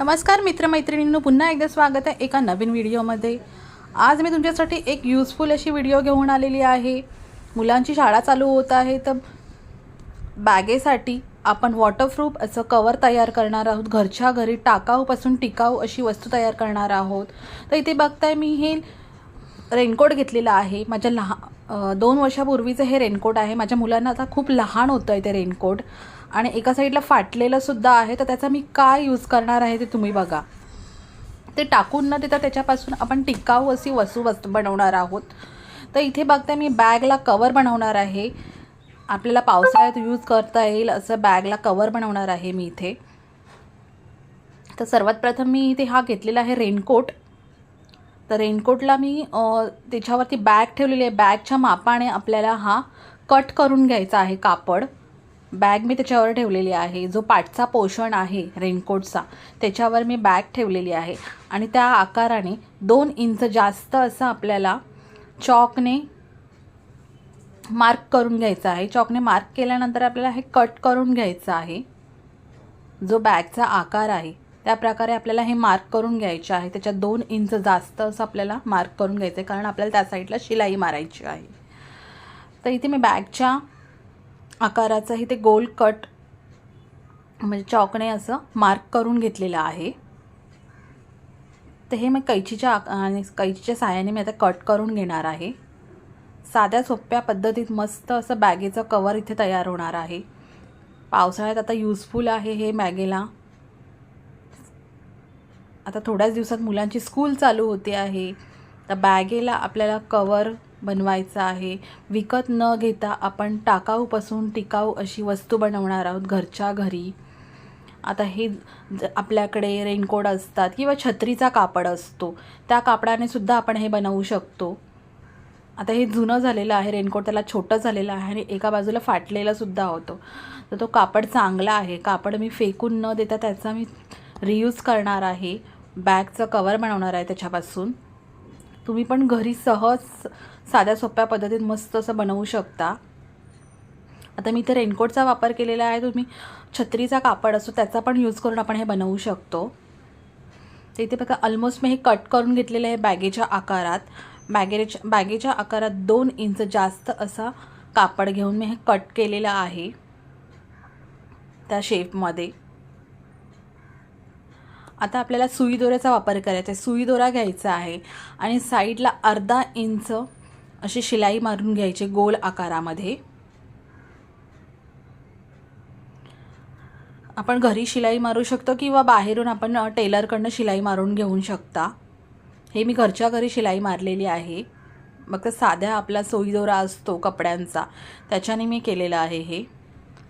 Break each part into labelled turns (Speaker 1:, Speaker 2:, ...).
Speaker 1: नमस्कार मित्रमैत्रिणींनो पुन्हा एकदा स्वागत आहे एका नवीन व्हिडिओमध्ये. आज मी तुमच्यासाठी एक युजफुल अशी व्हिडिओ घेऊन आलेली आहे. मुलांची शाळा चालू होत आहे तर बॅगेसाठी आपण वॉटरप्रूफ असं कवर तयार करणार आहोत. घरच्या घरी टाकाऊपासून टिकाऊ अशी वस्तू तयार करणार आहोत. तर इथे बघताय मी हे रेनकोट घेतलेला आहे. माझ्या लहा दोन वर्षापूर्वीचं हे रेनकोट आहे. माझ्या मुलांना आता खूप लहान होतं आहे ते रेनकोट आणि एका साईडला फाटलेलं सुद्धा आहे तर त्याचा मी काय यूज करणार आहे ते तुम्ही बघा. ते टाकून न देता त्याच्यापासून आपण टिकाऊ अशी वस्तू वस्तू बनवणार आहोत. तर इथे बघते मी बॅगला कवर बनवणार आहे. आपल्याला पावसाळ्यात यूज करता येईल असं बॅगला कवर बनवणार आहे मी इथे. तर सर्वात प्रथम मी इथे हा घेतलेला आहे रेनकोट. तर रेनकोटला मी त्याच्यावरती बॅग ठेवलेली आहे. बॅगच्या मापाने आपल्याला हा कट करून घ्यायचा आहे कापड. बॅग मी त्याच्यावर ठेवलेली आहे. जो पाठचा पोषण आहे रेनकोटचा त्याच्यावर मी बॅग ठेवलेली आहे. आणि त्या आकाराने दोन इंच जास्त असं आपल्याला चॉकने मार्क करून घ्यायचं आहे. चॉकने मार्क केल्यानंतर आपल्याला हे कट करून घ्यायचं आहे. जो बॅगचा आकार आहे त्या प्रकारे आपल्याला हे मार्क करून घ्यायचे आहे. त्याच्यात दोन इंच जास्त असं आपल्याला मार्क करून घ्यायचं आहे. कारण आपल्याला त्या साईडला शिलाई मारायची आहे. तर इथे मी बॅगच्या आकाराचं ते गोल कट म्हणजे चॉकने असं मार्क करून घेतलेलं आहे. तर हे मी कैचीच्या आणि कैचीच्या साहाय्याने मी आता कट करून घेणार आहे. साध्या सोप्या पद्धतीत मस्त असं बॅगेचं कवर इथे तयार होणार आहे. पावसाळ्यात आता यूजफुल आहे हे बॅगेला. आता थोड्याच दिवसात मुलांची स्कूल चालू होते आहे. तर बॅगेला आपल्याला कवर बनवायचं आहे. विकत न घेता आपण टाकाऊपासून टिकाऊ अशी वस्तू बनवणार आहोत घरच्या घरी. आता हे ज- आपल्याकडे रेनकोट असतात किंवा छत्रीचा कापड असतो. त्या कापडाने सुद्धा आपण हे बनवू शकतो. आता हे जुनं झालेलं आहे रेनकोट त्याला छोटं झालेलं आहे आणि एका बाजूला फाटलेला सुद्धा होतो. तर तो कापड चांगला आहे. कापड मी फेकून न देता त्याचा मी रियूज करणार आहे. बॅगचं कवर बनवणार आहे त्याच्यापासून. तुम्ही पण घरी सहज साध्या सोप्या पद्धतीत मस्त असं बनवू शकता. आता मी इथे रेनकोटचा वापर केलेला आहे. तुम्ही छत्रीचा कापड असतो त्याचा पण यूज करून आपण हे बनवू शकतो. तर इथे बघा ऑलमोस्ट मी हे कट करून घेतलेलं आहे बॅगेच्या आकारात. बॅगेच्या बॅगेच्या आकारात दोन इंच जास्त असा कापड घेऊन मी हे कट केलेलं आहे. त्या शेपमध्ये आता आपल्याला सुई दोऱ्याचा वापर करायचा आहे. सुई दोरा घ्यायचा आहे. आणि साईडला अर्धा इंच अशी शिलाई मारून घ्यायची गोल आकारामध्ये. आपण घरी शिलाई मारू शकतो किंवा बाहेरून आपण टेलरकडनं शिलाई मारून घेऊ शकता. हे मी घरच्या घरी शिलाई मारलेली आहे. मग तर साध्या आपला सोई दोरा असतो कपड्यांचा. त्याच्याने मी केलेलं आहे हे.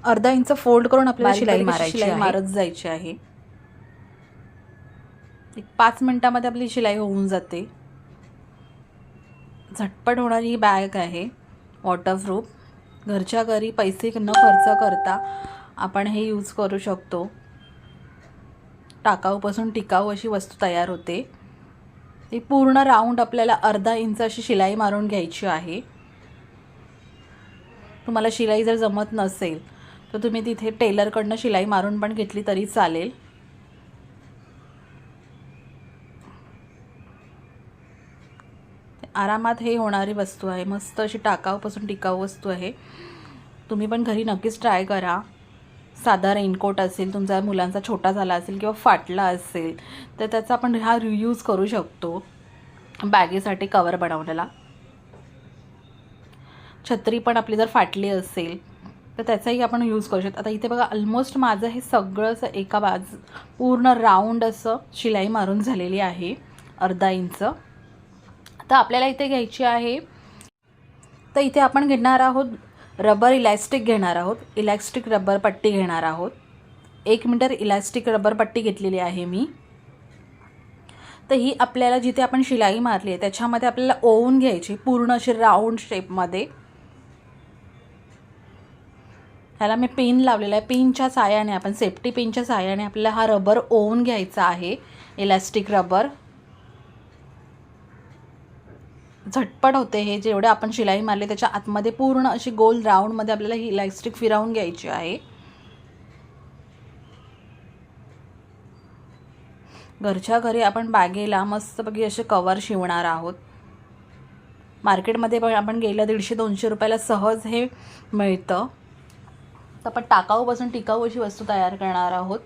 Speaker 1: अर्धा इंच फोल्ड करून आपल्याला शिलाई मारायची
Speaker 2: शिलाई.
Speaker 1: मारत जायची आहे? एक पाच मिनटामध्ये आपली शिलाई होऊन जाते. झटपट होणारी ही बॅग आहे वॉटरप्रूफ घरच्या घरी पैसे न खर्च करता आपण हे यूज करू शकतो. टाकाऊपासून टिकाऊ अशी वस्तू तयार होते. ती पूर्ण राऊंड आपल्याला अर्धा इंच अशी शिलाई मारून घ्यायची आहे. तुम्हाला शिलाई जर जमत नसेल तर तुम्ही तिथे टेलरकडनं शिलाई मारून पण घेतली तरी चालेल. आरामात हे होणारी वस्तू आहे. मस्त अशी टाकाऊपासून टिकाऊ वस्तू आहे. तुम्ही पण घरी नक्कीच ट्राय करा. साधा रेनकोट असेल तुमचा मुलांचा छोटा झाला असेल किंवा फाटला असेल तर त्याचा आपण हा रियूज करू शकतो. बॅगेसाठी कवर बनवलेला. छत्री पण आपली जर फाटली असेल तर त्याचाही आपण यूज करू शकतो. आता इथे बघा ऑलमोस्ट माझं हे सगळं असं एका बाजू पूर्ण राऊंड असं शिलाई मारून झालेली आहे अर्धा इंच तर आपल्याला इथे घ्यायची आहे. तर इथे आपण घेणार आहोत रबर इलॅस्टिक घेणार आहोत. इलॅस्टिक रबर पट्टी घेणार आहोत. एक मीटर इलॅस्टिक रबर पट्टी घेतलेली आहे मी. तर ही आपल्याला जिथे आपण शिलाई मारली आहे त्याच्यामध्ये आपल्याला ओवून घ्यायची पूर्ण अशी राऊंड शेपमध्ये. ह्याला मी पिन लावलेला आहे. पिनच्या साह्याने आपण सेफ्टी पिनच्या साह्याने आपल्याला हा रबर ओवून घ्यायचा आहे. Elastic rubber. झटपट होते हे जेवढे आपण शिलाई मारले त्याच्या आतमध्ये पूर्ण अशी गोल राऊंडमध्ये आपल्याला ही इलॅस्टिक फिरावून घ्यायची आहे. घरच्या घरी आपण बॅगेला मस्तपैकी असे कवर शिवणार आहोत. मार्केटमध्ये पण आपण गेलं दीडशे दोनशे रुपयाला सहज हे मिळतं. तर आपण टाकाऊपासून टिकाऊ अशी वस्तू तयार करणार आहोत.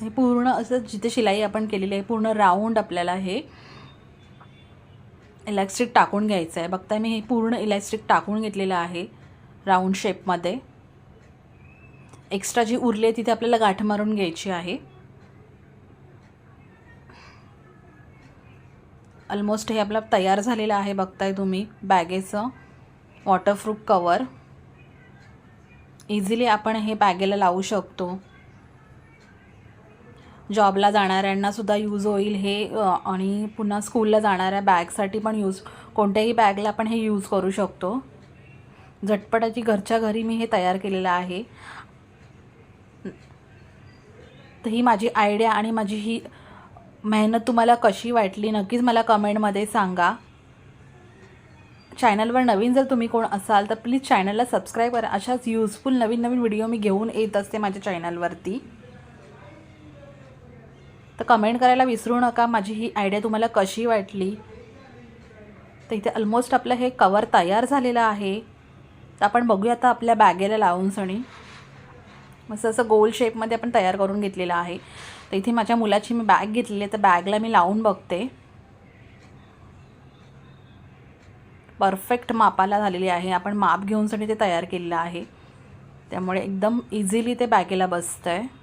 Speaker 1: हे पूर्ण असं जिथे शिलाई आपण केलेली आहे पूर्ण राऊंड आपल्याला हे इलॅस्टिक टाकून घ्यायचं आहे. बघताय मी हे पूर्ण इलॅस्टिक टाकून घेतलेलं आहे राऊंड शेपमध्ये एक्स्ट्रा जी उरली आहे तिथे आपल्याला गाठ मारून घ्यायची आहे. ऑलमोस्ट हे आपलं तयार झालेलं आहे बघताय तुम्ही बॅगेचं. वॉटरप्रूफ कवर इझिली आपण हे बॅगेला लावू शकतो. जॉबला जाणाऱ्यांना सुद्धा यूज होईल हे आणि पुन्हा स्कूलला जाणाऱ्या बॅगसाठी पण यूज कोणत्याही बॅगला आपण हे यूज करू शकतो. झटपटाची घरच्या घरी मी हे तयार केलेलं आहे. तर ही माझी आयडिया आणि माझी ही मेहनत तुम्हाला कशी वाटली नक्कीच मला कमेंटमध्ये सांगा. चॅनलवर नवीन जर तुम्ही कोण असाल तर प्लीज चॅनलला सबस्क्राईब करा. अशाच युजफुल नवीन नवीन व्हिडिओ मी घेऊन येत असते माझ्या चॅनलवरती तर कमेंट करायला विसरू नका. माझी ही आयडिया तुम्हाला कशी वाटली? तर इथे ऑलमोस्ट आपलं हे कवर तयार झालेलं आहे. तर आपण बघूया आता आपल्या बॅगेला लावून सणी असं असं गोल शेपमध्ये आपण तयार करून घेतलेलं आहे. तर इथे माझ्या मुलाची मी बॅग घेतलेली आहे. तर बॅगला मी लावून बघते. परफेक्ट मापाला झालेली आहे. आपण माप घेऊनसाठी ते तयार केलेलं आहे. त्यामुळे एकदम इझिली ते बॅगेला बसतं आहे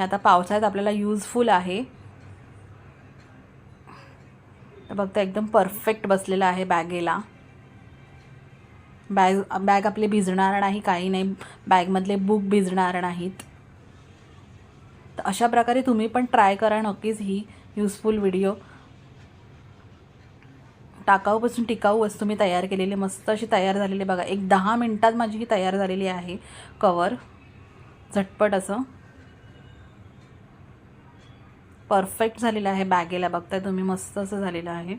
Speaker 1: हे आता पावसाळ्यात आपल्याला यूजफुल आहे. तर बघता एकदम परफेक्ट बसलेलं आहे बॅगेला. बॅग बॅग आपली भिजणार नाही काही नाही. बॅगमधले बुक भिजणार नाहीत. तर अशा प्रकारे तुम्ही पण ट्राय करा नक्कीच ही यूजफुल व्हिडिओ टाकाऊपासून टिकाऊ वस्तू मी तयार केलेली मस्त अशी तयार झालेली. बघा एक दहा मिनटात माझी ही तयार झालेली आहे कवर झटपट असं. परफेक्ट झालेलं आहे बॅगेला बघताय तुम्ही मस्त असं झालेलं आहे.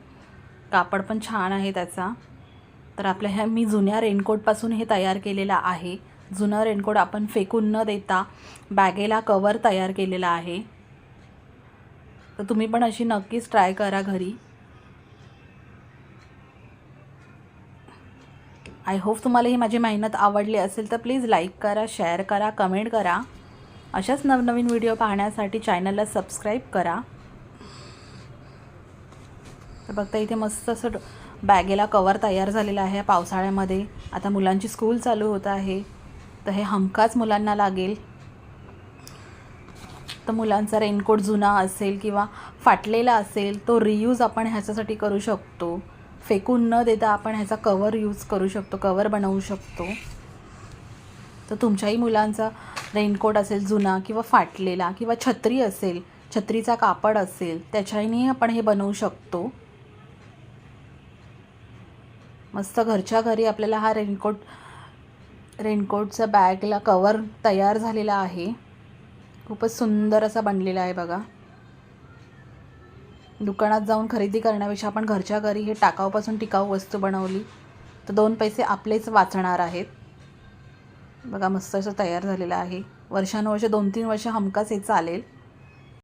Speaker 1: कापड पण छान आहे त्याचा. तर आपल्या ह्या मी जुन्या रेनकोटपासून हे तयार केलेलं आहे. जुनं रेनकोट आपण फेकून न देता बॅगेला कवर तयार केलेला आहे. तर तुम्ही पण अशी नक्कीच ट्राय करा घरी. आय होप तुम्हाला ही माझी मेहनत आवडली असेल तर प्लीज लाईक करा शेअर करा कमेंट करा. अशाच नवनवीन व्हिडिओ पाहण्यासाठी चॅनलला सबस्क्राईब करा. तर बघता इथे मस्त असं बॅगेला कवर तयार झालेलं आहे पावसाळ्यामध्ये. आता मुलांची स्कूल चालू होत आहे. तर हे हमखास मुलांना लागेल. तर मुलांचा रेनकोट जुना असेल किंवा फाटलेला असेल तो रियूज आपण ह्याच्यासाठी करू शकतो. फेकून न देता आपण ह्याचा कवर यूज करू शकतो कवर बनवू शकतो. तर तुमच्याही मुलांचा रेनकोट असेल जुना किंवा फाटलेला किंवा छत्री असेल छत्रीचा कापड असेल त्याच्याने आपण हे बनवू शकतो. मस्त घरच्या घरी आपल्याला हा रेनकोट रेनकोटचा बॅगला कवर तयार झालेला आहे. खूपच सुंदर असा बनलेला आहे बघा. दुकानात जाऊन खरेदी करण्यापेक्षा आपण घरच्या घरी हे टाकाऊपासून टिकाऊ वस्तू बनवली. तर दोन पैसे आपलेच वाचणार आहेत. बघा मस्त असं तयार झालेलं आहे. वर्षानुवर्ष दोन तीन वर्ष हमकास हे चालेल.